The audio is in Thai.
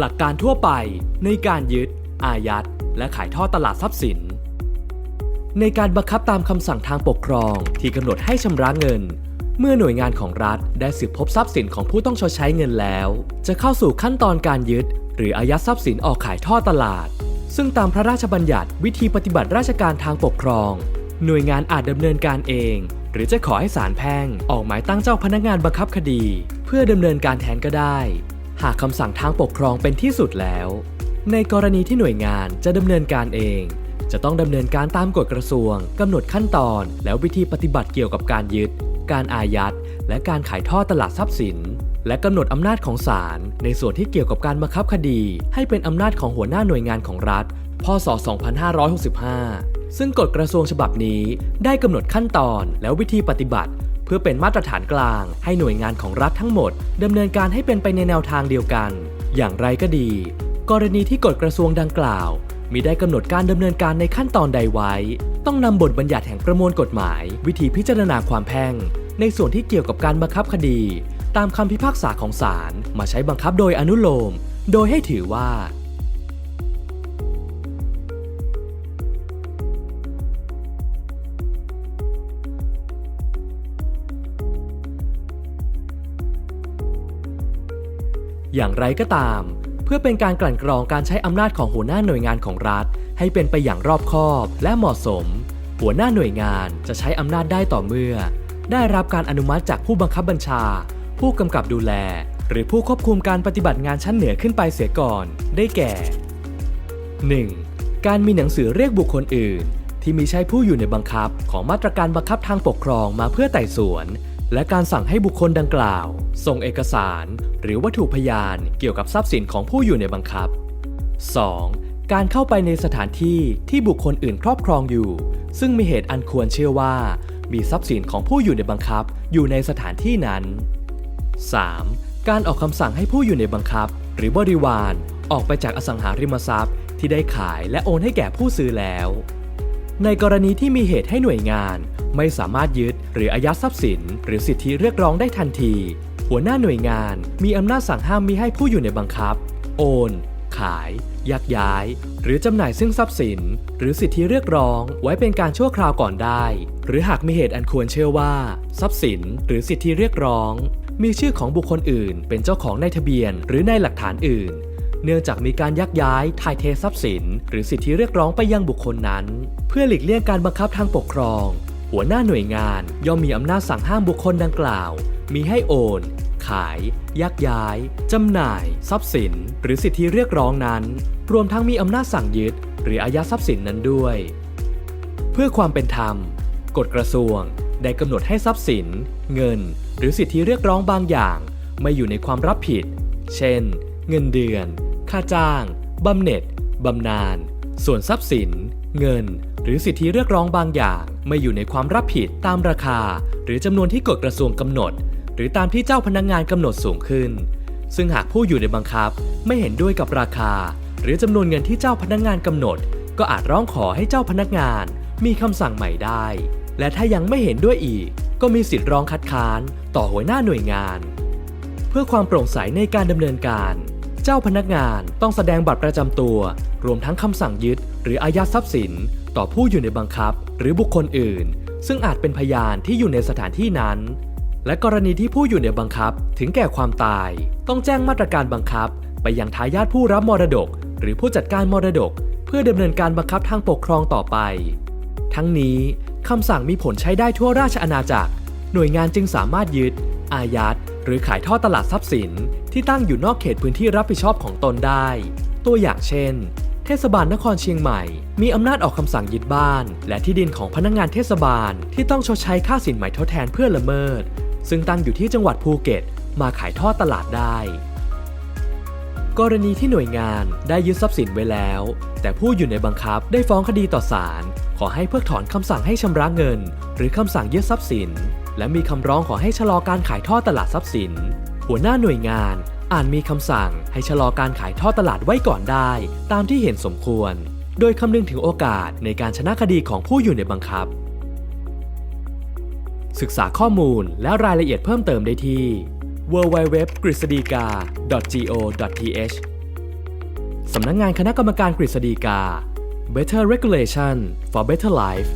หลักการทั่วไปในการยึด อายัด และขายทอดตลาดทรัพย์สิน ในการบังคับตามคำสั่งทางปกครองที่กำหนดให้ชำระเงิน เมื่อหน่วยงานของรัฐได้สืบพบทรัพย์สินของผู้ต้องชดใช้เงินแล้ว จะเข้าสู่ขั้นตอนการยึด หรืออายัดทรัพย์สินออกขายทอดตลาด ซึ่งตามพระราชบัญญัติวิธีปฏิบัติราชการทางปกครอง หน่วยงานอาจดำเนินการเอง หรือจะขอให้ศาลแพ่งออกหมายตั้งเจ้าพนักงานบังคับคดี เพื่อดำเนินการแทนก็ได้ หากคำสั่งทางปกครองเป็นที่สุดแล้ว ในกรณีที่หน่วยงานจะดำเนินการเอง จะต้องดำเนินการตามกฎกระทรวงกำหนดขั้นตอน แล้ววิธีปฏิบัติเกี่ยวกับการยึด การอายัด และการขายทอดตลาดทรัพย์สิน และกำหนดอำนาจของศาลในส่วนที่เกี่ยวกับการบังคับคดี ให้เป็นอำนาจของหัวหน้าหน่วยงานของรัฐ พศ 2565 ซึ่งกฎกระทรวงฉบับนี้ได้กำหนดขั้นตอนและวิธีปฏิบัติ เพื่อเป็นมาตรฐานกลาง ให้หน่วยงานของรัฐทั้งหมดดำเนินการให้เป็นไปในแนวทางเดียวกัน อย่างไรก็ดี กรณีที่กฎกระทรวงดังกล่าวมีได้กำหนดการดำเนินการในขั้นตอนใดไว้ ต้องนำบทบัญญัติแห่งประมวลกฎหมาย วิธีพิจารณาความแพ่ง ในส่วนที่เกี่ยวกับการบังคับคดี ตามคำพิพากษาของศาลมาใช้บังคับโดยอนุโลม โดยให้ถือว่า อย่างไรก็ตาม เพื่อเป็นการกลั่นกรองการใช้อำนาจของหัวหน้าหน่วยงานของรัฐ ให้เป็นไปอย่างรอบคอบและเหมาะสม หัวหน้าหน่วยงานจะใช้อำนาจได้ต่อเมื่อ ได้รับการอนุมัติจากผู้บังคับบัญชา ผู้กำกับดูแล หรือผู้ควบคุมการปฏิบัติงานชั้นเหนือขึ้นไปเสียก่อน ได้แก่ 1. การมีหนังสือเรียกบุคคลอื่น ที่มีใช้ผู้อยู่ในบังคับของมาตรการบังคับทางปกครองมาเพื่อไต่สวน และการสั่งให้บุคคลดังกล่าว ส่งเอกสาร หรือวัตถุพยานเกี่ยวกับทรัพย์สินของผู้อยู่ในบังคับ 2. การเข้าไปในสถานที่ที่บุคคลอื่นครอบครองอยู่ ซึ่งมีเหตุอันควรเชื่อว่า มีทรัพย์สินของผู้อยู่ในบังคับอยู่ในสถานที่นั้น 3. การออกคำสั่งให้ผู้อยู่ในบังคับ หรือบริวาร ออกไปจากอสังหาริมทรัพย์ ที่ได้ขายและโอนให้แก่ผู้ซื้อแล้ว ในกรณีที่มีเหตุให้หน่วยงาน ไม่สามารถยึดหรืออายัดทรัพย์สิน หรือสิทธิเรียกร้องได้ทันที หัวหน้าหน่วยงานมีอำนาจสั่งห้ามมิให้ผู้อยู่ในบังคับ โอน ขายยักย้าย หรือจำหน่ายซึ่งทรัพย์สิน หรือสิทธิเรียกร้องไว้เป็นการชั่วคราวก่อนได้ หรือหากมีเหตุอันควรเชื่อว่า ทรัพย์สิน หรือสิทธิเรียกร้อง มีชื่อของบุคคลอื่น เป็นเจ้าของในทะเบียน หรือในหลักฐานอื่น เนื่องจากมีการยักย้าย ถ่ายเททรัพย์สิน หรือสิทธิเรียกร้องไปยังบุคคลนั้น เพื่อหลีกเลี่ยงการบังคับทางปกครอง หัวหน้าหน่วยงานย่อมมีอำนาจสั่งห้ามบุคคลดังกล่าว มีให้โอน ขาย ยักย้าย จำหน่าย ทรัพย์สิน หรือสิทธิเรียกร้องนั้น รวมทั้งมีอำนาจสั่งยึด หรืออายัดทรัพย์สินนั้นด้วย เพื่อความเป็นธรรม กฎกระทรวง ได้กำหนดให้ทรัพย์สิน เงิน หรือสิทธิเรียกร้องบางอย่าง ไม่อยู่ในความรับผิด เช่น เงินเดือน ค่าจ้าง บำเหน็จ บำนาญ ส่วนทรัพย์สิน เงิน หรือสิทธิเรียกร้องบางอย่าง ไม่อยู่ในความรับผิดตามราคา หรือจำนวนที่กฎกระทรวงกำหนด หรือตามที่เจ้าพนักงงานกำหนดสูงขึ้น ซึ่งหากผู้อยู่ในบังคับ ไม่เห็นด้วยกับราคา หรือจำนวนเงินที่เจ้าพนักงงานกำหนด ก็อาจร้องขอให้เจ้าพนักงาน มีคำสั่งใหม่ได้ และถ้ายังไม่เห็นด้วยอีก ก็มีสิทธิ์ร้องคัดค้าน ต่อหัวหน้าหน่วยงาน เพื่อความโปร่งใสในการดำเนินการ เจ้าพนักงานต้องแสดงบัตรประจำตัว รวมทั้งคำสั่งยึด หรืออายัดทรัพย์สิน ต่อผู้อยู่ในบังคับ หรือบุคคลอื่น ซึ่งอาจเป็นพยานที่อยู่ในสถานที่นั้น และกรณีที่ผู้อยู่ในบังคับถึงแก่ความตาย ต้องแจ้งมาตรการบังคับ ไปยังทายาทผู้รับมรดก หรือผู้จัดการมรดก เพื่อดำเนินการบังคับทางปกครองต่อไป ทั้งนี้คำสั่งมีผลใช้ได้ทั่วราชอาณาจักร หน่วยงานจึงสามารถยึด อายัด หรือขายทอดตลาดทรัพย์สินที่ตั้งอยู่นอกเขตพื้นที่รับผิดชอบของตนได้ ตัวอย่างเช่น เทศบาลนครเชียงใหม่ มีอำนาจออกคำสั่งยึดบ้าน และที่ดินของพนักงานเทศบาลที่ต้องชดใช้ค่าสินไหมทดแทนเพื่อละเมิด ซึ่งตั้งอยู่ที่จังหวัดภูเก็ต มาขายทอดตลาดได้ กรณีที่หน่วยงานได้ยึดทรัพย์สินไว้แล้ว แต่ผู้อยู่ในบังคับได้ฟ้องคดีต่อศาลขอให้เพิกถอนคำสั่งให้ชำระเงิน หรือคำสั่งยึดทรัพย์สิน และมีคำร้องขอให้ชะลอการขายท่อตลาดทรัพย์สิน หัวหน้าหน่วยงานอาจมีคำสั่งให้ชะลอการขายท่อตลาดไว้ก่อนได้ ตามที่เห็นสมควร โดยคำนึงถึงโอกาสในการชนะคดีของผู้อยู่ในบังคับ ศึกษาข้อมูลและรายละเอียดเพิ่มเติมได้ที่ www.grisdika.go.th สำนักงงานคณะกรรมการกฤษฎีกา Better Regulation for Better Life